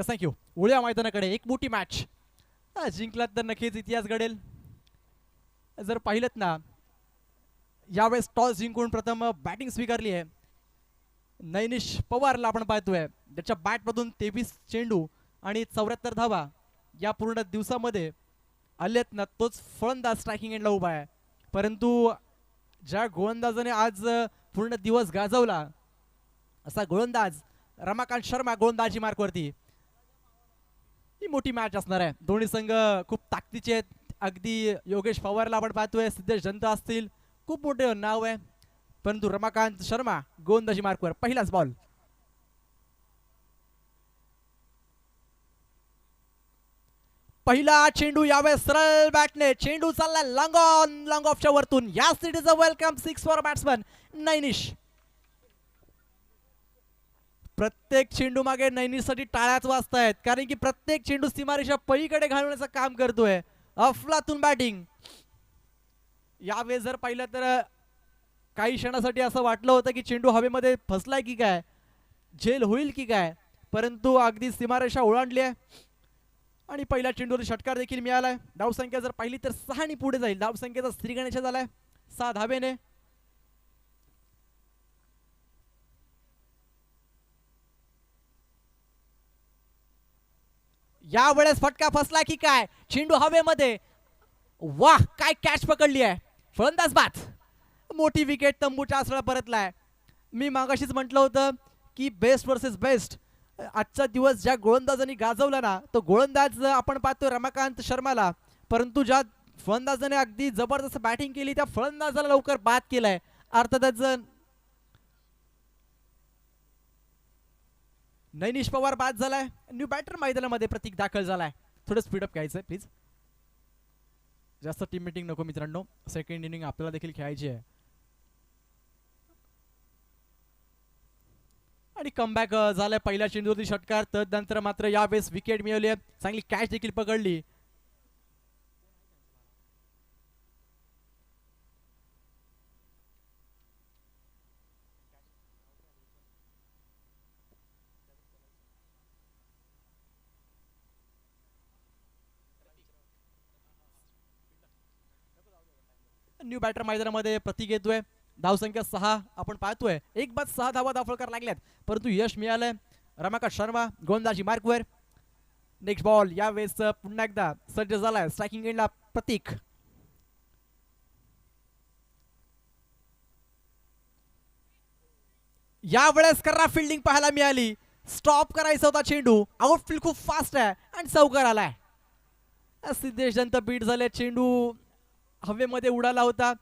Yes thank you उळ्या मैदानाकडे एक मोठी match जिंकलात तर नक्कीच इतिहास घडेल. जर पाहिलं ना यावेळेस टॉस जिंकून प्रथम बॅटिंग स्वीकारली आहे. नैनिश पवारला आपण पाहतोय. ज्याच्या बॅटमधून तेवीस चेंडू आणि चौऱ्याहत्तर धावा या पूर्ण दिवसामध्ये आलेत ना तोच फलंदाज स्ट्रायकिंग एंडला उभा आहे. परंतु ज्या गोलंदाजाने आज पूर्ण दिवस गाजवला असा गोलंदाज रमाकांत शर्मा गोलंदाजी मार्कवरती. ही मोठी मॅच असणार आहे. दोन्ही संघ खूप ताकदीचे आहेत. अगदी योगेश पवारला आपण पाहतोय सिद्धेश जनता असतील. खूप मोठे नाव आहे. परंतु रमाकांत शर्मा गोंदाजी मार्कवर पहिलाच बॉल पहिला चेंडू यावेळेस सरळ बॅटने चेंडू चालला लॉंग ऑन लॉंग ऑफच्या वरतून. या सिटीचा अ welcome six for batsman Nainish प्रत्येक चेंडू मागे नैनीसाठी टाळ्याच वाजतायत. कारण की प्रत्येक चेंडू सीमारेषा पलीकडे घालवण्याचं काम करतोय. अफलातून बॅटिंग. यावेळेस जर पाहिलं तर काही क्षणासाठी असं वाटलं होतं की चेंडू हवेमध्ये फसलाय की काय? झेल होईल की काय? परंतु अगदी सीमारेषा ओलांडली आहे. आणि पहिल्या चेंडूवर षटकार देखील मिळालाय. धावसंख्या जर पाहिली तर सहानी पुढे जाईल. धावसंख्येचा श्रीगणेशा झालाय. सहा धावेने या वेळेस फटका फसला की काय? चेंडू हवेमध्ये. वाह काय कॅच पकडली आहे. फलंदाज बाद. मोठी विकेट तंबूच्या आसळा परतलाय. मी मागाशीच म्हटलं होतं की बेस्ट वर्सेस बेस्ट आजचा दिवस ज्या गोलंदाजांनी गाजवला ना तो गोलंदाज आपण पाहतो रमाकांत शर्माला. परंतु ज्या फलंदाजाने अगदी जबरदस्त बॅटिंग केली त्या फलंदाजाला लवकर बाद केलाय. अर्थातच नैनिश पवार बाद झालाय. न्यू बॅटर मैदानामध्ये प्रतीक दाखल झालाय. थोडं स्पीडअप घ्यायचंय प्लीज जास्त टीम मिटिंग नको मित्रांनो. सेकंड इनिंग आपल्याला देखील खेळायची आहे. आणि कमबॅक झालाय पहिल्या चेंडूवरती षटकार. तदनंतर मात्र यावेळेस विकेट मिळवली आहे. चांगली कॅच देखील पकडली. न्यू बॅटर मैदानामध्ये प्रतीक येतोय धावसंख्या सहा आपण पाहतोय. एक बाद सहा धावा दाखल लागल्यात. परंतु यश मिळालंय. रमाकांत शर्मा गोंदाजी मार्कवर. नेक्स्ट बॉल यावेळेस पुन्हा एकदा सज्ज झालाय. स्ट्रायकिंग एंडला प्रतीक. यावेळेस करा फिल्डिंग पाहायला मिळाली. स्टॉप करायचा होता चेंडू. आउटफील्ड खूप फास्ट आहे. आणि चौकार आलाय. सिद्धेश जंत बीट झाले. चेंडू हवेमध्ये उडाला होता.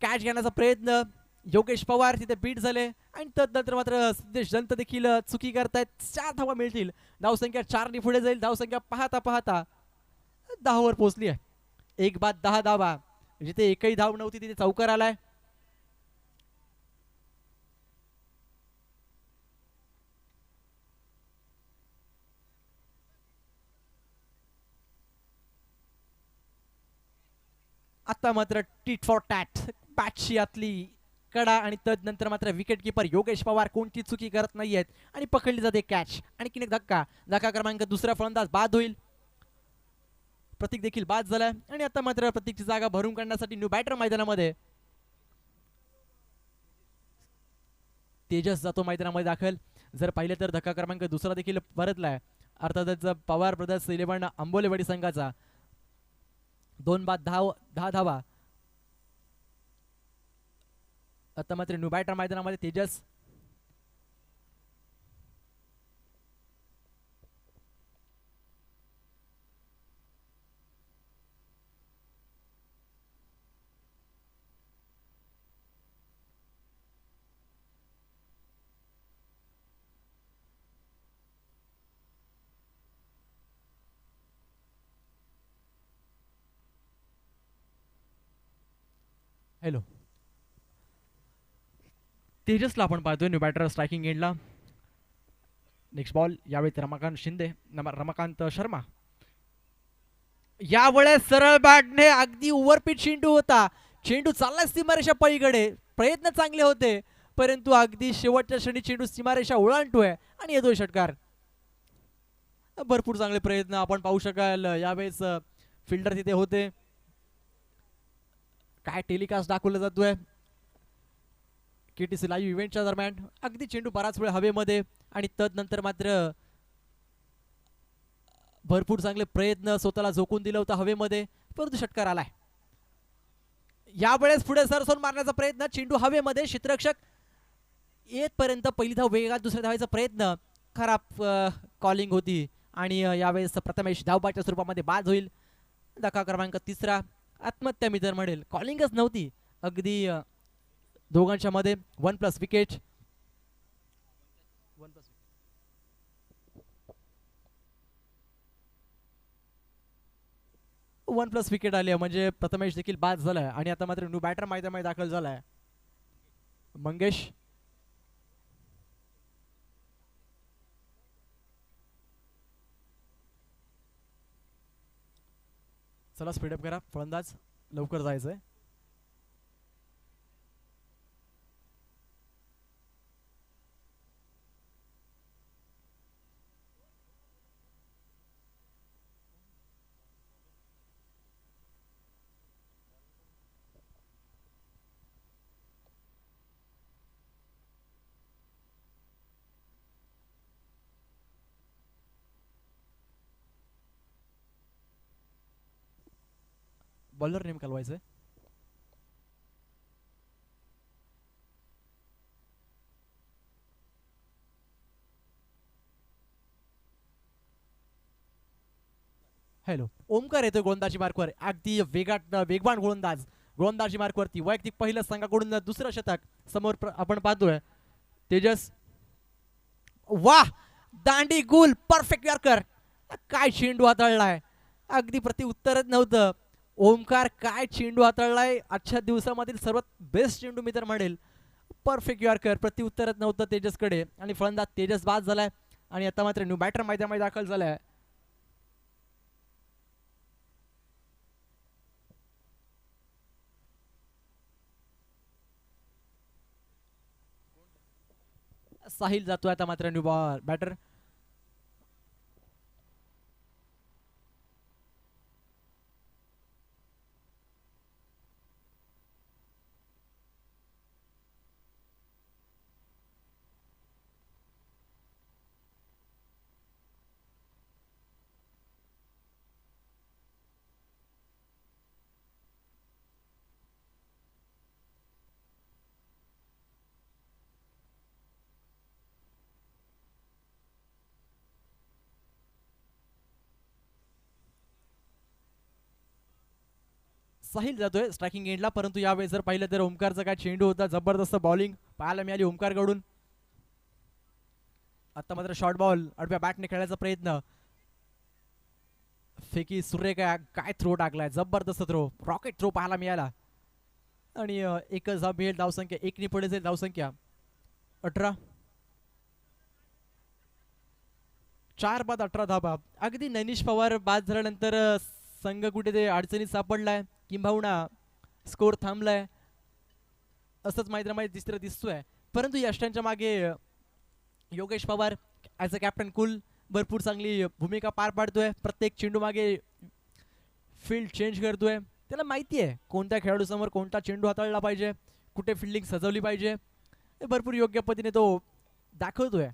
कॅच घेण्याचा प्रयत्न. योगेश पवार तिथे बीट झाले. आणि तदनंतर मात्र सिद्धेश जंत देखील चुकी करतायत. चार धावा मिळतील. धावसंख्या चारनी पुढे जाईल. धावसंख्या पाहता पाहता दहावर पोहोचली आहे. एक बाद दहा धावा. जिथे एकही धाव नव्हती तिथे चौकार आलाय. आता मात्र टीट फॉर टॅट पॅचियातली आतली कडा आणि तदनंतर मात्र विकेट किपर योगेश पवार कोणती चुकी करत नाहीयेत आणि पकडली जाते कॅच आणि एक धक्का. धक्का क्रमांक दुसरा फलंदाज बाद होईल. प्रतीक देखील बाद झालाय. आणि आता मात्र प्रतीकची जागा भरून काढण्यासाठी न्यू बॅटर मैदानामध्ये. तेजस जातो मैदानामध्ये दाखल. जर पाहिलं तर धक्का क्रमांक दुसरा देखील परतलाय अर्थातच पवार ब्रदर्स इलेव्हन आंबोलेवाडी संघाचा. दोन बाद दहा दहा धावा. आता मात्र न्यू बॅटर मैदानामध्ये तेजस हॅलो तेजसला आपण पाहतोय न्यू बॅटर स्ट्रायकिंग एंडला नेक्स्ट बॉल यावेळी रमाकांत शिंदे रमाकांत शर्मा. यावेळेस सरळ बॅटने अगदी ओव्हरपीट चेंडू होता. चेंडू चालला सीमारेषा पलीकडे. प्रयत्न चांगले होते परंतु अगदी शेवटच्या क्षणी चेंडू सीमारेषा ओलांडतोय आणि येतोय षटकार. भरपूर चांगले प्रयत्न आपण पाहू शकाल. यावेळेस फिल्डर तिथे होते. काय टेलिकास्ट दाखवलं जातोय? के टी सी लाईव्ह इव्हेंटच्या दरम्यान अगदी चेंडू बराच वेळ हवेमध्ये आणि तदनंतर मात्र भरपूर चांगले प्रयत्न स्वतःला झोकून दिलं होतं हवेमध्ये. परंतु षटकार आलाय. यावेळेस पुढे सरसोन मारण्याचा प्रयत्न चेंडू हवेमध्ये क्षेत्ररक्षक येतपर्यंत पहिली धाव वेगात दुसऱ्या धावायचा प्रयत्न. खराब कॉलिंग होती आणि यावेळेस प्रथमेश धावबाच्या स्वरूपामध्ये बाद होईल. धक्का क्रमांक तिसरा. आत्महत्या मी तर म्हणेल. कॉलिंगच नव्हती. अगदी दोघांच्या मध्ये one plus wicket one plus one plus wicket आली म्हणजे प्रथमेश देखील बाद झालाय. आणि आता मात्र न्यू बॅटर मैदानामध्ये दाखल झालाय. मंगेश. चला स्पीडअप करा. फलंदाज लवकर जायचंय. बॉलर नेम कलवायचंय. हॅलो ओमकार येतोय गोलंदाजी मार्कवर. अगदी वेगात वेगवान गोलंदाज. गोलंदाजी मार्कवरती. वैयक्तिक पहिलं संघाकडून दुसरं शतक. समोर आपण पाहतोय. तेजस. वा दांडी गुल. परफेक्ट यॉर्कर काय शेंडू हाताळलाय. अगदी प्रति उत्तरच नव्हतं. ओमकार काय चेंडू हाताळलाय? आजच्या दिवसामधील सर्वात बेस्ट चेंडू मी तर म्हणेल परफेक्ट यॉर्कर प्रत्युत्तरच नव्हतं तेजसकडे आणि फलंदाज तेजस बाद झालाय आणि आता मात्र न्यू बॅटर मैदानामध्ये दाखल झालाय. साहिल जातोय आता मात्र न्यू बॉल बॅटर साहिल जातोय स्ट्रायकिंग एंडला परंतु यावेळेस जर पाहिलं तर ओमकारचा काय चेंडू होता जबरदस्त बॉलिंग पाहायला मिळाली ओमकारकडून. आता मात्र शॉर्ट बॉल अडव्या बॅटने खेळायचा प्रयत्न. फेकी सुरेखा काय थ्रो टाकलाय जबरदस्त थ्रो रॉकेट थ्रो पाहायला मिळाला. आणि एकच धाव मिळेल धावसंख्या एकनी पुढे जाईल धावसंख्या. अठरा. चार बाद अठरा धाबा. अगदी नैनिश पवार बाद झाल्यानंतर संघ कुठे ते अडचणीत सापडलाय. किंबहुना स्कोर थांबलाय असंच मैदानामध्ये दिसतं दिसतोय. परंतु यष्टांच्या मागे Yogesh Pawar as a captain cool भरपूर चांगली भूमिका पार पाडतोय. प्रत्येक चेंडू मागे फील्ड चेंज करतोय. त्याला माहिती आहे कोणत्या खेळाडूसमोर कोणता चेंडू हाताळला पाहिजे कुठे फिल्डिंग सजवली पाहिजे हे भरपूर योग्य पद्धतीने तो दाखवतोय.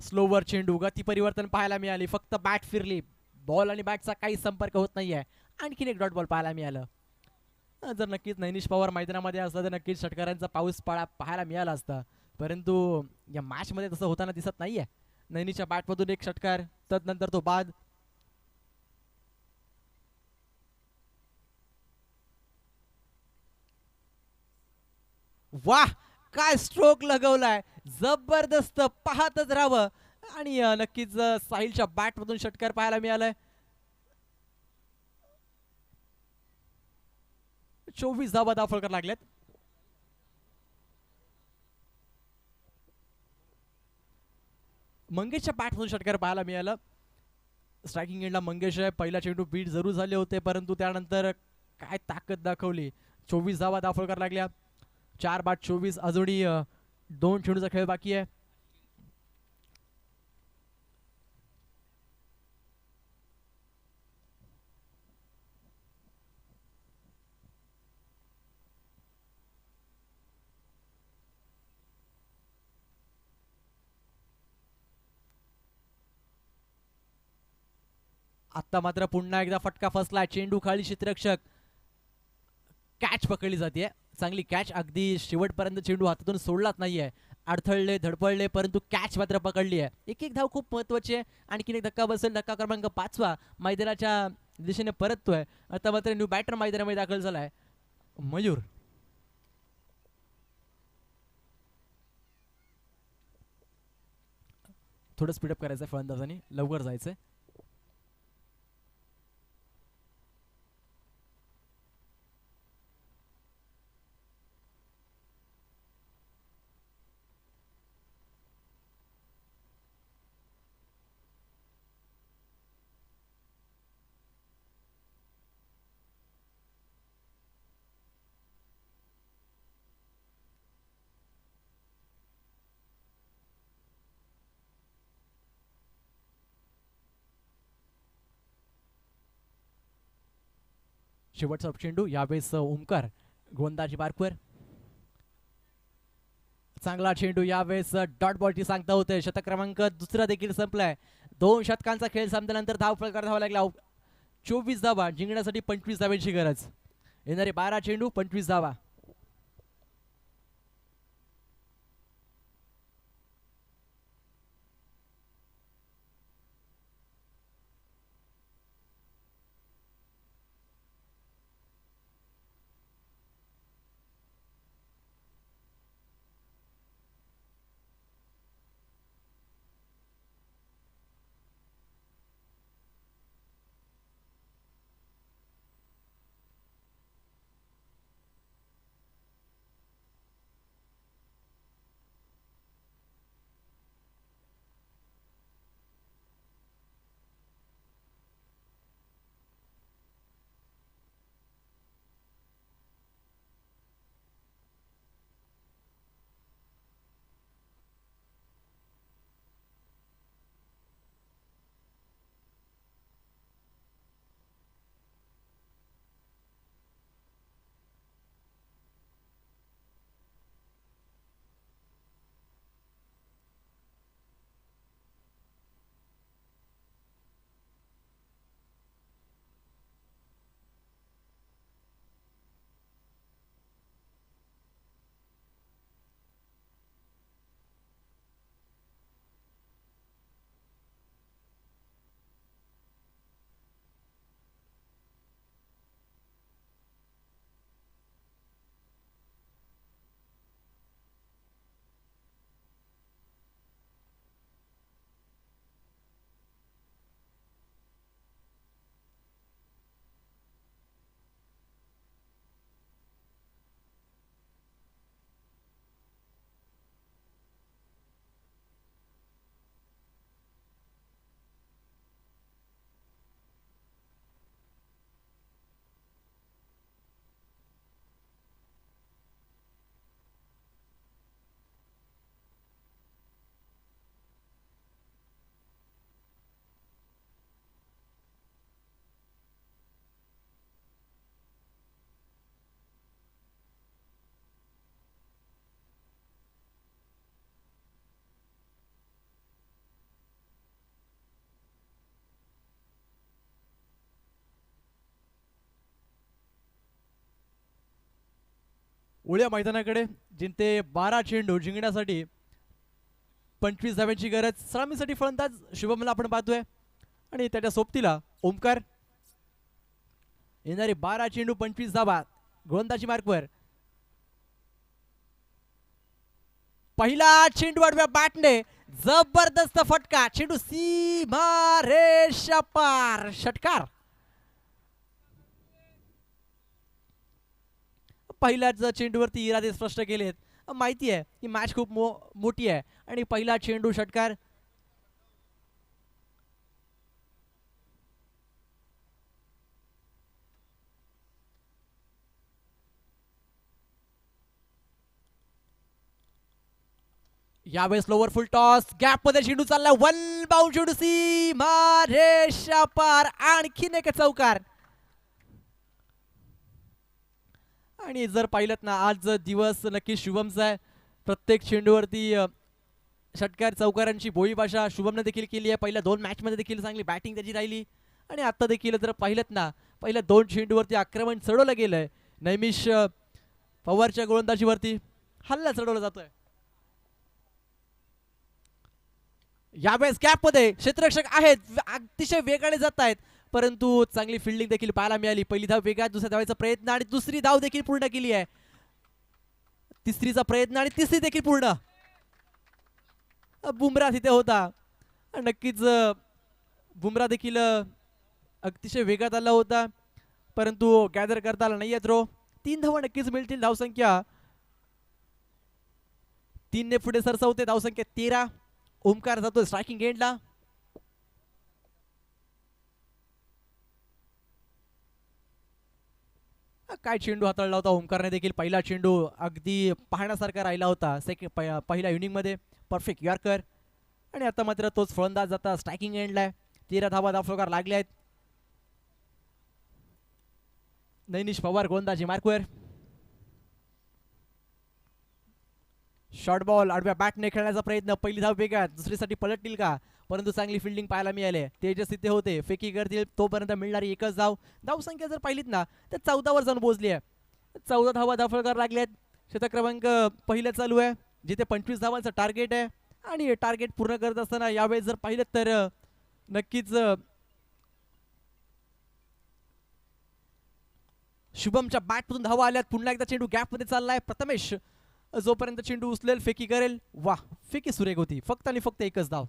स्लोवर चेंडू गती परिवर्तन पाहायला मिळाली फक्त बॅट फिरली. बॉल आणि बॅटचा काही संपर्क होत नाहीये. आणखीन एक डॉट बॉल पाहायला मिळालं. जर नक्कीच नैनिश पवार मैदानामध्ये असला तर नक्कीच षटकारांचा पाऊस पाळा पाहायला मिळाला असता. परंतु या मॅचमध्ये तसं होताना दिसत नाहीये. नैनीच्या बॅटमधून एक षटकार तदनंतर तो बाद. वाह! काय स्ट्रोक लगवलाय. जबरदस्त पाहतच राहावं. आणि नक्कीच अं, साहिलच्या बॅटमधून षटकार पाहायला मिळालंय. चोवीस धावा दाफळकर लागल्यात. मंगेशच्या बॅटमधून षटकार पाहायला मिळालं. स्ट्रायकिंग एंडला मंगेश आहे. पहिला चेंडू बीट जरूर झाले होते परंतु त्यानंतर काय ताकद दाखवली? चोवीस धावा दाफळकर लागल्या. चार बाट चोवीस अजूनही दोन चेंडूचा खेळ बाकी आहे. आता मात्र पुन्हा एकदा फटका फसला. चेंडू खाली क्षेत्ररक्षक कॅच पकडली जाते चांगली कॅच अगदी शेवटपर्यंत चेंडू हातातून सोडलाच नाहीये. अडथळले धडपडले परंतु कॅच मात्र पकडली आहे एक एक धाव खूप महत्वाची आहे. आणखीन एक धक्का बसेल धक्का क्रमांक पाचवा. मैदानाच्या दिशेने परततोय. आता मात्र न्यू बॅटर मैदानामध्ये दाखल झालाय. मयूर. थोडं स्पीडअप करायचं आहे फलंदाजाने. लवकर जायचंय. शेवटचा चेंडू यावेळेस ओमकार गोंदाजी बारकवर. चांगला चेंडू यावेळेस डॉट बॉलची सांगता होते. शतक क्रमांक दुसरा देखील संपलाय. दोन शतकांचा खेळ संपल्यानंतर धाव फलकार धावा लागला. चोवीस धावा जिंकण्यासाठी पंचवीस धाव्यांची गरज. येणारे बारा चेंडू पंचवीस धावा. उळ्या मैदानाकडे जिंते बारा चेंडू जिंकण्यासाठी पंचवीस धाव्यांची गरज सलामीसाठी फलंदाज शुभमला आपण पाहतोय. आणि त्याच्या सोबतीला ओमकार. येणारे बारा चेंडू पंचवीस धावा गोलंदाजी मार्कवर पहिला चेंडू आडव्या बॅटने जबरदस्त फटका चेंडू सीमा रेषा पार षटकार. पहिल्याच चेंडूवरती इरादे स्पष्ट केलेत. माहिती आहे ही मॅच खूप मो मोठी आहे. आणि पहिला चेंडू षटकार यावेळेस लोवर फुल टॉस गॅपमध्ये चेंडू चालला. वन बाउंड चेंडू सी रेषा पार. आणखीन एक चौकार. आणि जर पाहिलं ना आज दिवस नक्की शुभमचा आहे प्रत्येक चेंडूवरती षटकार चौकारांची बोई भाषा शुभमने देखील केली आहे. पहिल्या दोन मॅचमध्ये देखील चांगली बॅटिंग त्याची राहिली. आणि आता देखील जर पाहिलं ना पहिल्या दोन चेंडूवरती आक्रमण चढवलं गेलंय. नैमिष पवारच्या गोलंदाजीवरती हल्ला चढवला जातोय. यावेळेस गॅपमध्ये क्षेत्ररक्षक आहेत अतिशय वेगाने जात आहेत परंतु चांगली फिल्डिंग देखील पाहायला मिळाली. पहिली धाव वेगळा दुसऱ्या धावायचा प्रयत्न आणि दुसरी धाव देखील पूर्ण केली आहे. तिसरीचा प्रयत्न आणि तिसरी देखील पूर्ण. बुमरा बुमराह तिथे होता. नक्कीच बुमरा बुमराह देखील अतिशय वेगात आला होता. परंतु गॅदर करता आला नाही रो. तीन धावा नक्कीच मिळतील धावसंख्या. तीनने पुढे सरसवते धावसंख्या तेरा. ओमकार जातो स्ट्रायकिंग एंडला काय चेंडू हाताळला होता? ओमकारने देखील पहिला चेंडू अगदी पाहण्यासारखा राहिला होता. सेकंड पहिल्या इनिंगमध्ये. Perfect yorker. आणि आता मात्र तोच फलंदाज जाता स्ट्रायकिंग एंडला आहे. तेरा धावा दाफलोकार लागले आहेत. नैनिश पवार गोंदाजी मार्कवर. शॉर्ट बॉल आडव्या बॅटने खेळण्याचा प्रयत्न. पहिली धाव वेगळ्या दुसरीसाठी पलटतील का? परंतु चांगली फिल्डिंग पाहायला मिळाली. तेजस तिथे होते. फेकी करतील तोपर्यंत मिळणारी एकच धाव. धाव संख्या जर पाहिलीत ना तर चौदावर जाऊन पोहोचली आहे. चौदा धावा धाफळकर लागले शतक क्रमांक पहिलं चालू आहे. जिथे पंचवीस धावांचं टार्गेट आहे. आणि टार्गेट पूर्ण करत असताना यावेळेस जर पाहिलं तर नक्कीच शुभमच्या बॅटमधून धावा आल्यात. पुन्हा एकदा चेंडू गॅपमध्ये चाललाय. प्रथमेश जोपर्यंत चेंडू उचलेल फेकी करेल वा फेकी सुरेख होती. फक्त आणि फक्त एकच धाव.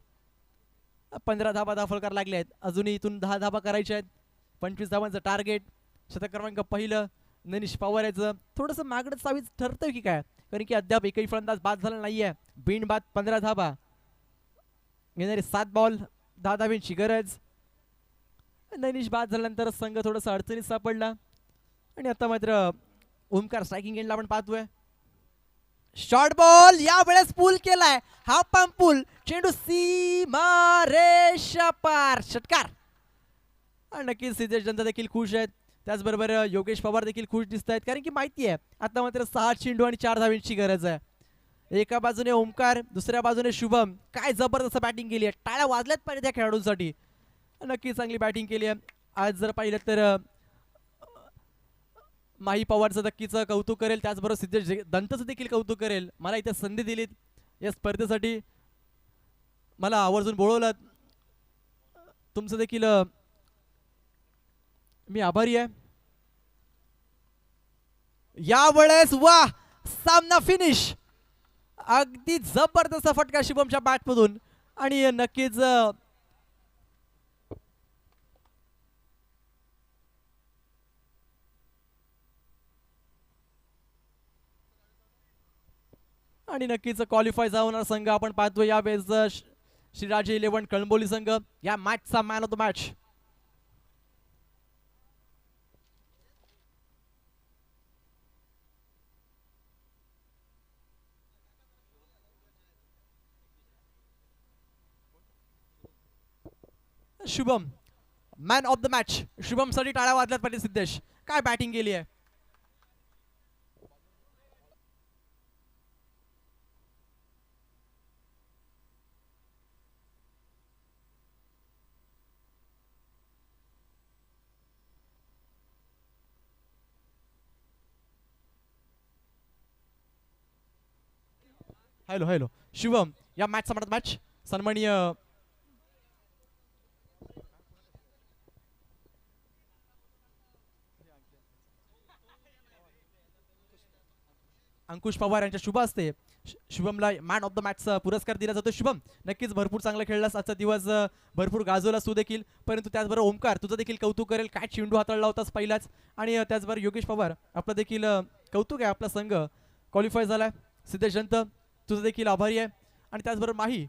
पंधरा धाबा दाफळकार लागले आहेत. अजूनही इथून दहा धाबा करायच्या आहेत. पंचवीस धाबांचं टार्गेट शतक क्रमांक पहिलं ननिश पवार याचं. थोडंसं मागडं चावीच ठरतं की काय? कारण की अद्याप एकही फलंदाज बाद झाला नाहीये. बिन बाद पंधरा धाबा. येणारे सात बॉल दहा धाबींची गरज. ननिश बाद झाल्यानंतर संघ थोडंसं अडचणीत सापडला. आणि आता मात्र ओमकार स्ट्रायकिंग एंडला आपण पाहतोय. शॉर्ट बॉल या वेळेस पूल केलाय. हा पंप पूल चेंडू सीमा रेषा पार. षटकार. नक्कीच सिद्धेश जनता देखील खुश आहेत. त्याचबरोबर योगेश पवार देखील खुश दिसत आहेत कारण की माहिती आहे आता मात्र सहा चेंडू आणि चार धावींची गरज आहे. एका बाजूने ओमकार दुसऱ्या बाजूने शुभम. काय जबरदस्त बॅटिंग केली आहे. टाळ्या वाजल्यात पाहिजे त्या खेळाडूंसाठी. नक्की चांगली बॅटिंग केली आहे. आज जर पाहिलं तर माही पवारचं नक्कीचं कौतुक करेल. त्याचबरोबर सिद्धेश दंतचं देखील कौतुक करेल. मला इथे संधी दिलीत. या स्पर्धेसाठी मला आवर्जून बोलवलं तुमचं देखील मी आभारी आहे. यावेळेस वा सामना फिनिश अगदी जबरदस्त फटका शुभमच्या बॅटमधून आणि नक्कीच आणि नक्कीच क्वालिफाय होणार संघ आपण पाहतो यावेळेस श्रीराजे इलेव्हन कळंबोली संघ. या मॅचचा man of the match Shubham man of the match शुभमसाठी टाळ्या वाजल्यात पाटील सिद्धेश. काय बॅटिंग केली आहे? Hello hello. शुभम या मॅच म्हणत मॅच सन्माननीय अंकुश पवार यांच्या शुभ असते शुभमला मॅन ऑफ द मॅचचा पुरस्कार दिला जातो शुभम नक्कीच भरपूर चांगला खेळलास. आजचा दिवस भरपूर गाजवला तू देखील. परंतु त्याचबरोबर ओमकार तुझं देखील कौतुक करेल. काय चेंडू हाताळला होतास पहिलाच? आणि त्याचबरोबर योगेश पवार आपलं देखील कौतुक आहे. आपला संघ क्वालिफाय झालाय. सिद्धेश जंत तुझं देखील आभारी आहे. आणि त्याचबरोबर माही